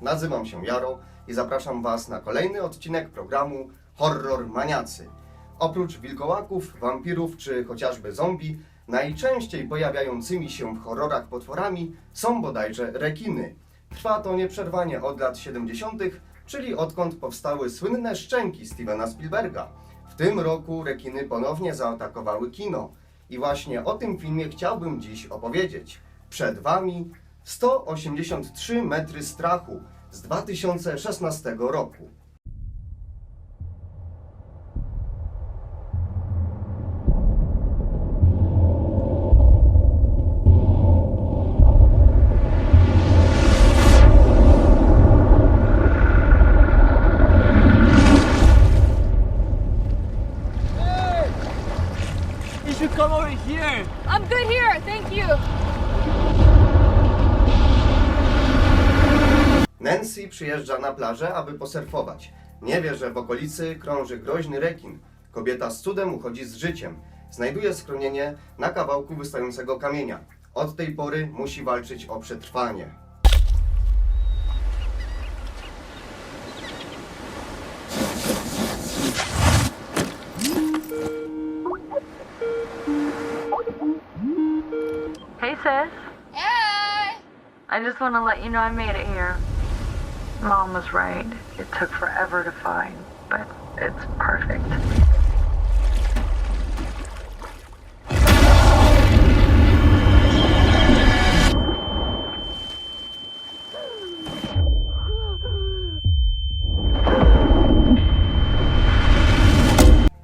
nazywam się Jaro i zapraszam Was na kolejny odcinek programu Horror Maniacy. Oprócz wilkołaków, wampirów czy chociażby zombie, najczęściej pojawiającymi się w horrorach potworami są bodajże rekiny. Trwa to nieprzerwanie od lat 70., czyli odkąd powstały słynne szczęki Stevena Spielberga. W tym roku rekiny ponownie zaatakowały kino. I właśnie o tym filmie chciałbym dziś opowiedzieć. Przed Wami 183 metry strachu z 2016 roku. You should come over here. I'm good here, thank you. Nancy przyjeżdża na plażę, aby posurfować. Nie wie, że w okolicy krąży groźny rekin. Kobieta z cudem uchodzi z życiem. Znajduje schronienie na kawałku wystającego kamienia. Od tej pory musi walczyć o przetrwanie. Hey, sis. Hey! I just want to let you know I made it here. Mom was right. It took forever to find, but it's perfect.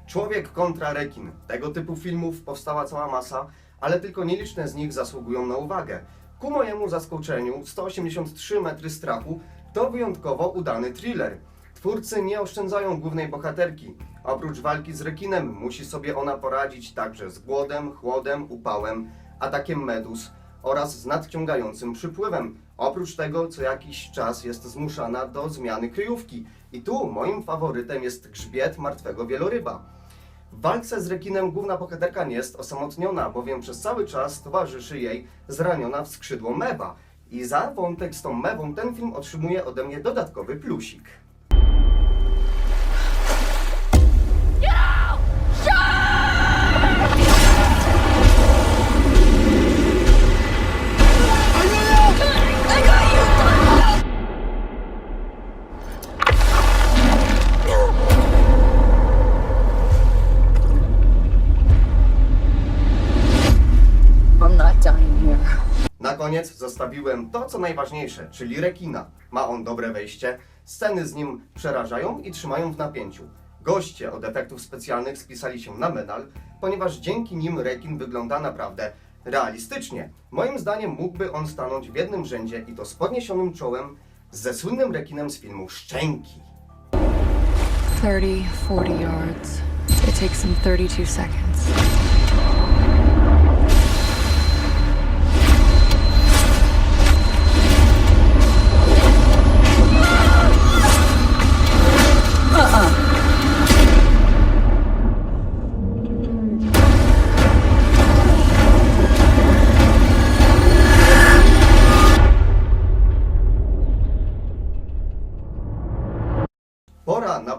Człowiek kontra rekin. Tego typu filmów powstała cała masa, ale tylko nieliczne z nich zasługują na uwagę. Ku mojemu zaskoczeniu 183 metry strachu to wyjątkowo udany thriller. Twórcy nie oszczędzają głównej bohaterki. Oprócz walki z rekinem musi sobie ona poradzić także z głodem, chłodem, upałem, atakiem medus oraz z nadciągającym przypływem. Oprócz tego co jakiś czas jest zmuszana do zmiany kryjówki. I tu moim faworytem jest grzbiet martwego wieloryba. W walce z rekinem główna bohaterka nie jest osamotniona, bowiem przez cały czas towarzyszy jej zraniona w skrzydło mewa. I za wątek z tą mewą ten film otrzymuje ode mnie dodatkowy plusik. Koniec zostawiłem to, co najważniejsze, czyli rekina. Ma on dobre wejście, sceny z nim przerażają i trzymają w napięciu. Goście od efektów specjalnych spisali się na medal, ponieważ dzięki nim rekin wygląda naprawdę realistycznie. Moim zdaniem mógłby on stanąć w jednym rzędzie i to z podniesionym czołem ze słynnym rekinem z filmu Szczęki. 30, 40 yards. It takes them 32 seconds.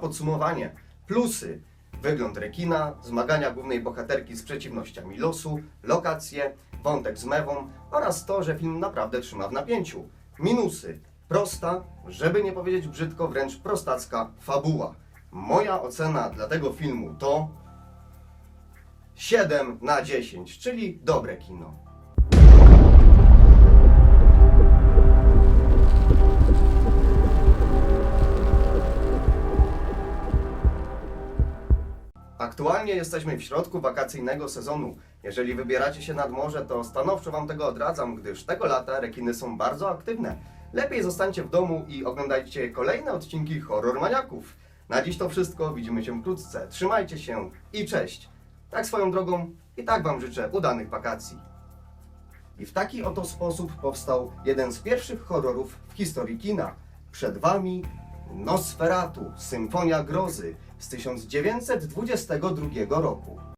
Podsumowanie. Plusy. Wygląd rekina, zmagania głównej bohaterki z przeciwnościami losu, lokacje, wątek z mewą oraz to, że film naprawdę trzyma w napięciu. Minusy. Prosta, żeby nie powiedzieć brzydko, wręcz prostacka fabuła. Moja ocena dla tego filmu to 7 na 10, czyli dobre kino. Aktualnie jesteśmy w środku wakacyjnego sezonu. Jeżeli wybieracie się nad morze, to stanowczo Wam tego odradzam, gdyż tego lata rekiny są bardzo aktywne. Lepiej zostańcie w domu i oglądajcie kolejne odcinki Horror Maniaków. Na dziś to wszystko, widzimy się wkrótce. Trzymajcie się i cześć! Tak swoją drogą, i tak Wam życzę udanych wakacji. I w taki oto sposób powstał jeden z pierwszych horrorów w historii kina. Przed Wami Nosferatu, Symfonia Grozy z 1922 roku.